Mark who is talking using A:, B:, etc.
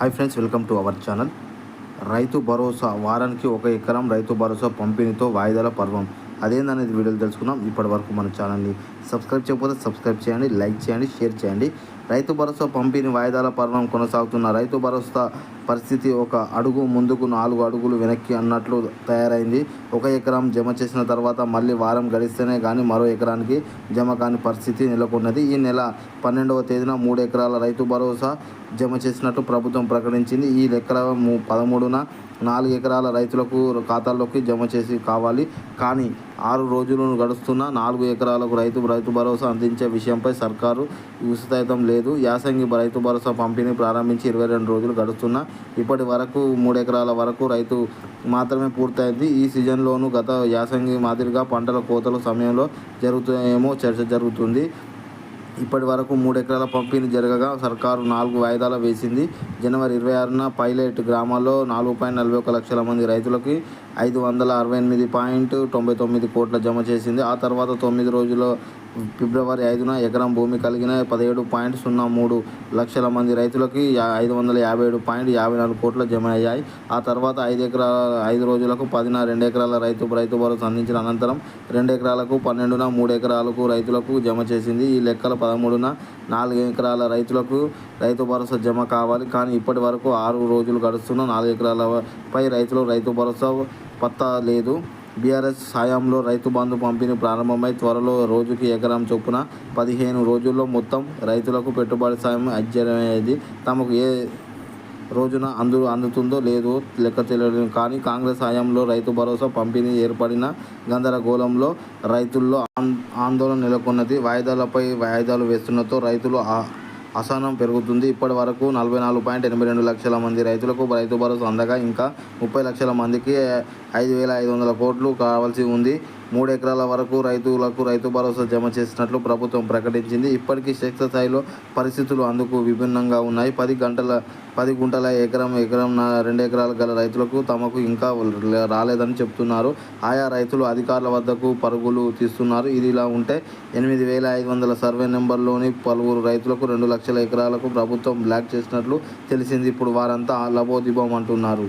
A: Hi friends welcome to our channel. Rythu Bharosa వారానికి ఒక ఎకరం రైతు భరోసా పంపిణీతో వాయిదాల పర్వం. అదేందనేది వీడియోలు తెలుసుకుందాం. ఇప్పటి వరకు మన ఛానల్ని సబ్స్క్రైబ్ చేయకపోతే సబ్స్క్రైబ్ చేయండి లైక్ చేయండి షేర్ చేయండి. రైతు భరోసా పంపిణీ వాయిదాల పర్వం కొనసాగుతున్న రైతు భరోసా పరిస్థితి ఒక అడుగు ముందుకు నాలుగు అడుగులు వెనక్కి అన్నట్లు తయారైంది. ఒక ఎకరం జమ చేసిన తర్వాత మళ్ళీ వారం గడిస్తేనే కానీ మరో ఎకరానికి జమ కాని పరిస్థితి నెలకొన్నది. ఈ నెల పన్నెండవ తేదీన మూడు ఎకరాల రైతు భరోసా జమ చేసినట్టు ప్రభుత్వం ప్రకటించింది. ఈ లెక్కల ము- పదమూడున నాలుగు ఎకరాల రైతులకు ఖాతాల్లోకి జమ చేసి కావాలి. కానీ ఆరు రోజులను గడుస్తున్న నాలుగు ఎకరాలకు రైతు రైతు భరోసా అందించే విషయంపై సర్కారు ఉచితం లేదు. యాసంగి రైతు భరోసా పంపిణీ ప్రారంభించి ఇరవై రెండు రోజులు గడుస్తున్నా ఇప్పటి వరకు మూడు ఎకరాల వరకు రైతు మాత్రమే పూర్తయింది. ఈ సీజన్లోనూ గత యాసంగి మాదిరిగా పంటల కోతల సమయంలో జరుగుతాయేమో చర్చ జరుగుతుంది. ఇప్పటి వరకు మూడు ఎకరాల పంపిణీ జరగగా సర్కారు నాలుగు వాయిదాలు వేసింది. జనవరి ఇరవై ఆరున పైలట్ గ్రామాల్లో నాలుగు పాయింట్ నలభై ఒక లక్షల మంది రైతులకి ఐదు వందల అరవై ఎనిమిది పాయింట్ తొంభై తొమ్మిది కోట్ల జమ చేసింది. ఆ తర్వాత తొమ్మిది రోజులు ఫిబ్రవరి ఐదున ఎకరం భూమి కలిగిన పదిహేడు పాయింట్ సున్నా మూడు లక్షల మంది రైతులకి ఐదు వందల యాభై ఏడు పాయింట్ యాభై నాలుగు కోట్ల జమ అయ్యాయి. ఆ తర్వాత ఐదు ఎకరాల ఐదు రోజులకు పదిన రెండు ఎకరాల రైతు రైతు భరోసా అందించిన అనంతరం రెండు ఎకరాలకు పన్నెండున మూడు ఎకరాలకు రైతులకు జమ చేసింది. ఈ లెక్కల పదమూడున నాలుగు ఎకరాల రైతులకు రైతు భరోసా జమ కావాలి. కానీ ఇప్పటి వరకు ఆరు రోజులు గడుస్తున్న నాలుగు ఎకరాలపై రైతులు రైతు భరోసా పత్తా లేదు. బీఆర్ఎస్ సాయంలో రైతు బంధు పంపిణీ ప్రారంభమై త్వరలో రోజుకి ఎకరం చొప్పున పదిహేను రోజుల్లో మొత్తం రైతులకు పెట్టుబడి సాయం అధ్యయనమైంది తమకు ఏ రోజున అందు అందుతుందో లేదో లెక్క తెలియదు. కానీ కాంగ్రెస్ హయాంలో రైతు భరోసా పంపిణీ ఏర్పడిన గందరగోళంలో రైతుల్లో ఆందోళన నెలకొన్నది. వాయిదాలపై వాయిదాలు వేస్తున్నతో రైతులు ఆ- అసహనం పెరుగుతుంది. ఇప్పటి వరకు నలభై నాలుగు పాయింట్ ఎనభై రెండు లక్షల మంది రైతులకు రైతు భరోసా అందగా ఇంకా ముప్పై లక్షల మందికి ఐదు వేల ఐదు వందల కోట్లు కావాల్సి ఉంది. మూడు ఎకరాల వరకు రైతులకు రైతు భరోసా జమ చేసినట్లు ప్రభుత్వం ప్రకటించింది. ఇప్పటికీ శక్తి స్థాయిలో పరిస్థితులు అందుకు విభిన్నంగా ఉన్నాయి. పది గంటల పది గుంటల ఎకరం ఎకరం రెండు ఎకరాలు గల రైతులకు తమకు ఇంకా రాలేదని చెప్తున్నారు. ఆయా రైతులు అధికారుల వద్దకు పరుగులు తీస్తున్నారు. ఇది ఇలా ఉంటే ఎనిమిది వేల ఐదు వందల సర్వే నెంబర్లోని పలువురు రైతులకు రెండు లక్షల ఎకరాలకు ప్రభుత్వం బ్లాక్ చేసినట్లు తెలిసింది. ఇప్పుడు వారంతా లబోదిబం అంటున్నారు